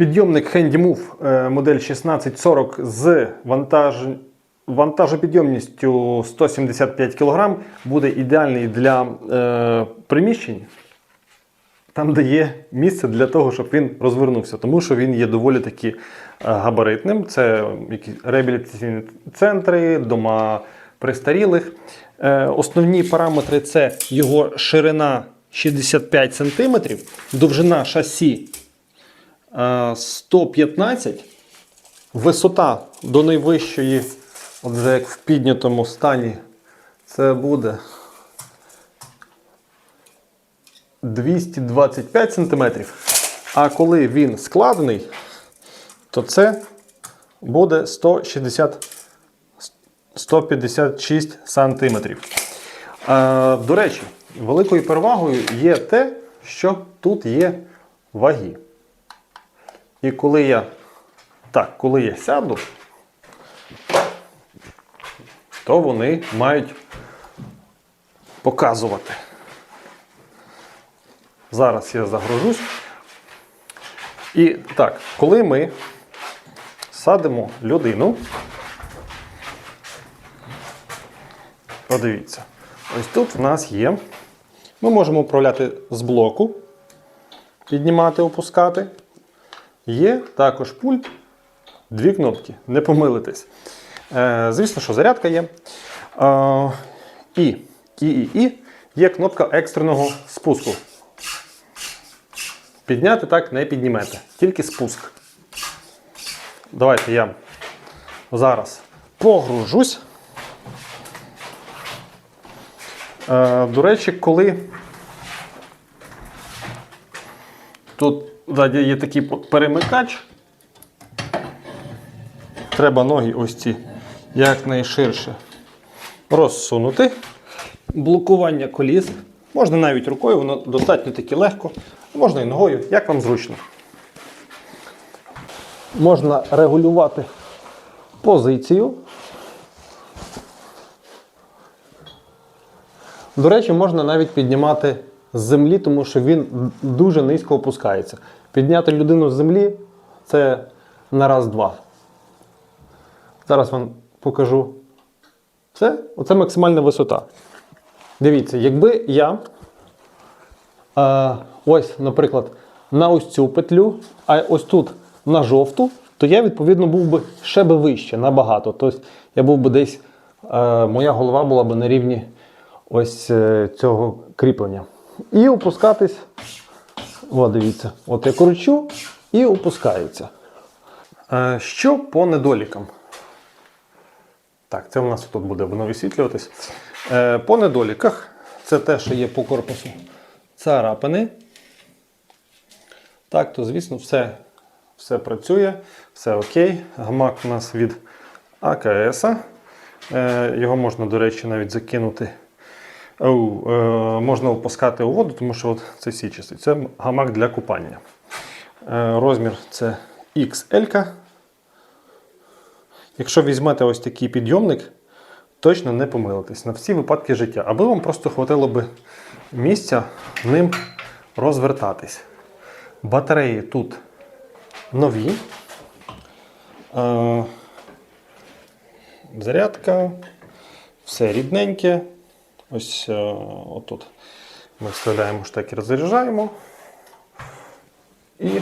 Підйомник HandyMove е, модель 1640 з вантаж... вантажопідйомністю 175 кг буде ідеальний для е, приміщень, там, де є місце для того, щоб він розвернувся, тому що він є доволі таки е, габаритним. Це якісь реабілітаційні центри, дома престарілих. Е, Основні параметри це його ширина 65 см, довжина шасі 115 Висота до найвищої, от вже як в піднятому стані, це буде 225 см. А коли він складений, то це буде 160 156 см. Е, до речі, великою перевагою є те, що тут є ваги. І коли я так, коли я сяду, то вони мають показувати. Зараз я загружусь. І так, коли ми садимо людину, подивіться, ось тут в нас є. Ми можемо управляти з блоку, піднімати, опускати. Є також пульт, дві кнопки, не помилитесь. Е, звісно, що зарядка є. Е, і, і, і, і є кнопка екстреного спуску. Підняти так не піднімете, тільки спуск. Давайте я зараз погружусь. Е, до речі, коли тут ззаді є такий перемикач, треба ноги ось ці якнайширше розсунути. Блокування коліс. Можна навіть рукою, воно достатньо таки легко, можна і ногою, як вам зручно. Можна регулювати позицію. До речі, можна навіть піднімати з землі, тому що він дуже низько опускається. Підняти людину з землі це на раз-два. Зараз вам покажу. Це, оце максимальна висота. Дивіться, якби я е, ось, наприклад, на ось цю петлю, а ось тут на жовту, то я, відповідно, був би ще би вище, набагато. Тобто я був би десь, е, моя голова була б на рівні ось е, цього кріплення. І опускатись. О, дивіться, от я кручу і опускається. Е, що по недолікам? Так, це у нас тут буде воно висвітлюватись. Е, по недоліках, це те, що є по корпусу царапини. Так, то, звісно, все, все працює, все окей. Гамак у нас від АКС. Е, його можна, до речі, навіть закинути. Е, можна опускати у воду, тому що от це січастий. Це гамак для купання. Е, розмір це XL. Якщо візьмете ось такий підйомник, точно не помилитесь на всі випадки життя. Аби вам просто хватило би місця ним розвертатись. Батареї тут нові. Е, зарядка, все рідненьке. Ось е, отут ми вставляємо штекер, розряджаємо. І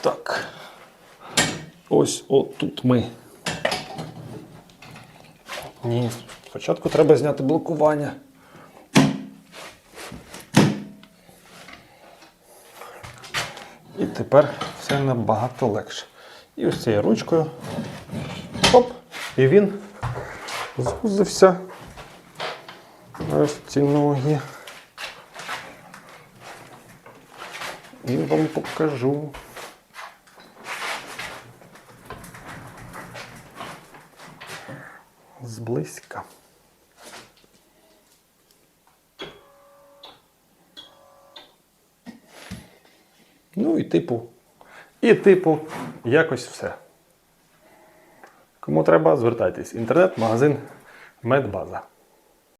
так. Ось отут ми. Ні, спочатку треба зняти блокування. І тепер все набагато легше. І ось цією ручкою. Оп! І він звузився. Ось ці ноги. І вам покажу. Зблизька. Ну і типу, і типу, якось все. Кому треба, звертайтесь. Інтернет-магазин Медбаза.